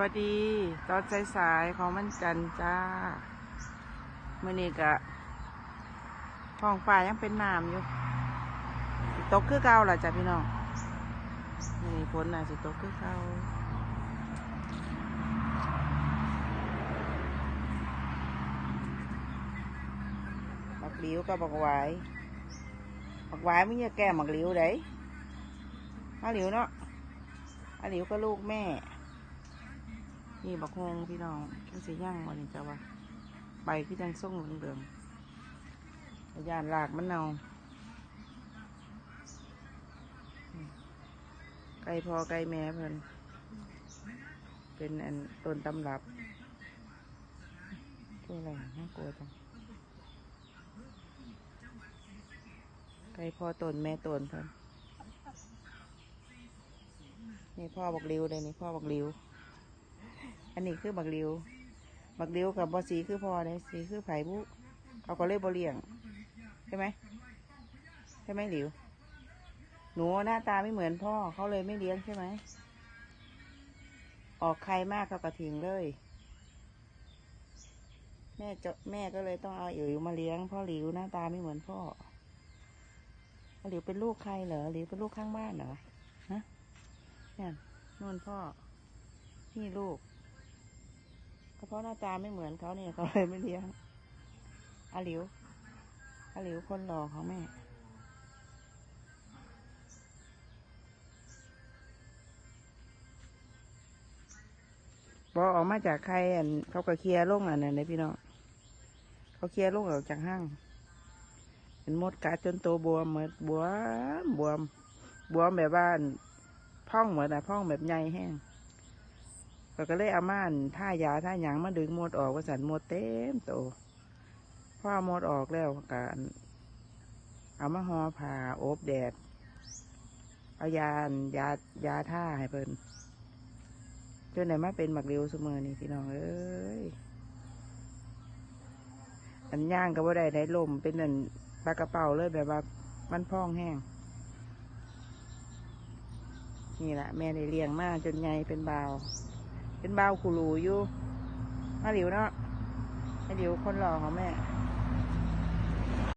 วัสดีตอนสายๆของมันจันจ้ามื่อนี้กะท้องฟ้ายังเป็นน้ำอยู่ตกคือเก่าล่ะจ้ะพี่น้องมื่อนี้ฝนน่ะสิตกคือเก่าบักหลิวกับบักหวายบักหวายมึงอย่าแก้บักหลิวเด้มาหลิวเนาะมาหลิวก็ลูกแม่ นี่บักฮงพี่น้องจังสีย่างวันนี้จ้าวะใบพี่จังส่งเหลืองๆยานหลากมันเนาไก่พอไก่แม่เพิ่นเป็นอันต้นตำรับตัวอะไรน่ากลัวจังไก่พ่อต้นแม่ต้นเพิ่นนี่พ่อบักริ้วเลยนี่พ่อบักริ้ว อันนี้คือบักริวบักริวกับบอสีคือพอเลยสีคือไผ่บุเขาก็เลยบเลี้ยงใช่ไหมใช่ไหมหลิว หนูหน้าตาไม่เหมือนพ่อเขาเลยไม่เลี้ยงใช่ไหมออกใครมากเขาก็ทิ้งเลย แม่จะแม่ก็เลยต้องเอาอิ๋วมาเลี้ยงเพ่อหลิวหน้าตาไม่เหมือนพ่อหลิวเป็นลูกใครเหรอหลิวเป็นลูกข้างบ้านเหรอฮะเนี่ยนู่นพ่อนี่ลูก เพราะหน้าตาไม่เหมือนเขาเนี่ยเขาเลยไม่เลี้ยงอาหลิวอาหลิวคนหล่อของแม่บอออกมาจากใครอันเขาก็เคลียร์ลงอันนั้นเลยพี่น้องเขาเคลียร์ลงออกจากห้างเป็นมดกัดจนโตบวมเหมือนบวมบวม บวมแบบว่านพ่องเหมือนอะพ่องแบบใหญ่แห้ง ก็ก็เลยเอาม่านท่ายาท่าหยังมาดึงหมดออกว่าสันหมดเต็มโตพอหมดออกแล้วก็เอามาห่อผ่าอบแดด เอายานยายาท่าให้เพิ่นจนไหนมาเป็นหมักเร็วเสมอนี่พี่น้องเอ้ยอันย่างก็บ่ได้ได้ลมเป็นอันปลากระเป๋าเลยแบบว่ามันพองแห้ง นี่แหละแม่ได้เลี้ยงมากจนใหญ่เป็นบาว เป็นเบ้าคูรูอยู่มาหลิวเนาะมาหลิวคนหล่อของแม่